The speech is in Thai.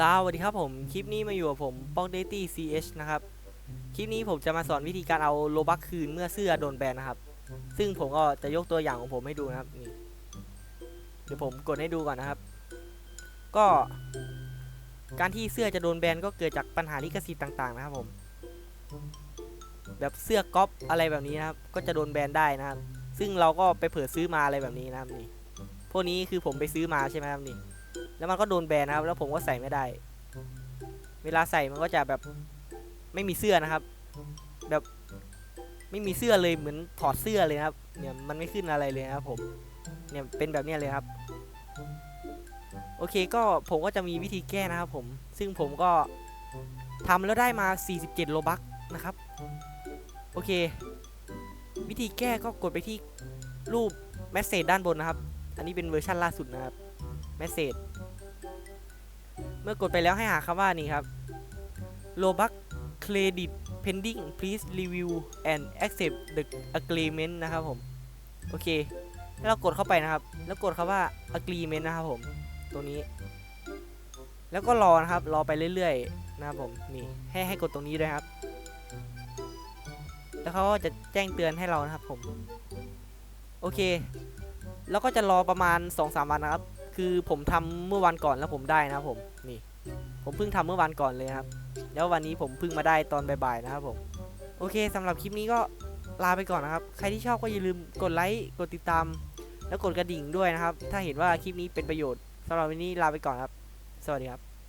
สวัสดีครับผม คลิปนี้มาอยู่กับผมป้องเดตี้ CH นะครับ คลิปนี้ผมจะมาสอนวิธีการเอาโลบักคืนเมื่อเสื้อโดนแบนนะครับ ซึ่งผมก็จะยกตัวอย่างของผมให้ดูนะครับนี่เดี๋ยวผมกดให้ดูก่อนนะครับ ก็ การที่เสื้อจะโดนแบนก็เกิดจากปัญหาลิขสิทธิ์ต่าง ๆ นะครับผม แบบเสื้อก๊อปอะไรแบบนี้นะครับ ก็จะโดนแบนได้นะครับ ซึ่งเราก็ไปเผลอซื้อมาอะไรแบบนี้นะครับนี่ พวกนี้คือผมไปซื้อมาใช่ไหมครับนี่ แล้วมันก็โดนแบนนะครับ แล้วผมก็ใส่ไม่ได้ เวลาใส่มันก็จะแบบไม่มีเสื้อนะครับ แบบไม่มีเสื้อเลยเหมือนถอดเสื้อเลยครับ เนี่ยมันไม่ขึ้นอะไรเลยครับผม เนี่ยเป็นแบบนี้เลยครับ โอเคก็ผมก็จะมีวิธีแก้นะครับผม ซึ่งผมก็ทำแล้วได้มา 47 โลบักนะครับ โอเค วิธีแก้ก็กดไปที่รูปแมสเซจด้านบนนะครับ อันนี้เป็นเวอร์ชันล่าสุดนะครับ เมสเซจเมื่อกดไปแล้วให้หาคำว่านี่ครับ Robux Credit Pending Please Review and Accept the Agreement นะครับผม โอเค แล้วเรากดเข้าไปนะครับ แล้วกดคำว่า Agreement นะครับผม ตัวนี้ แล้วก็รอนะครับ รอไปเรื่อยๆ นะครับผม นี่ ให้ให้กดตรงนี้ด้วยครับ แล้วเขาก็จะแจ้งเตือนให้เรานะครับผม โอเค แล้วก็จะรอประมาณ 2-3 วันนะครับ คือผมทำเมื่อวันก่อนแล้วผมได้นะครับผมนี่ ผมเพิ่งทำเมื่อวันก่อนเลยครับ แล้ววันนี้ผมเพิ่งมาได้ตอนบ่ายๆนะครับผมโอเคสำหรับคลิปนี้ก็ลาไปก่อนนะครับ ใครที่ชอบก็อย่าลืมกดไลค์กดติดตาม แล้วกดกระดิ่งด้วยนะครับ ถ้าเห็นว่าคลิปนี้เป็นประโยชน์สำหรับวันนี้ลาไปก่อนครับ สวัสดีครับ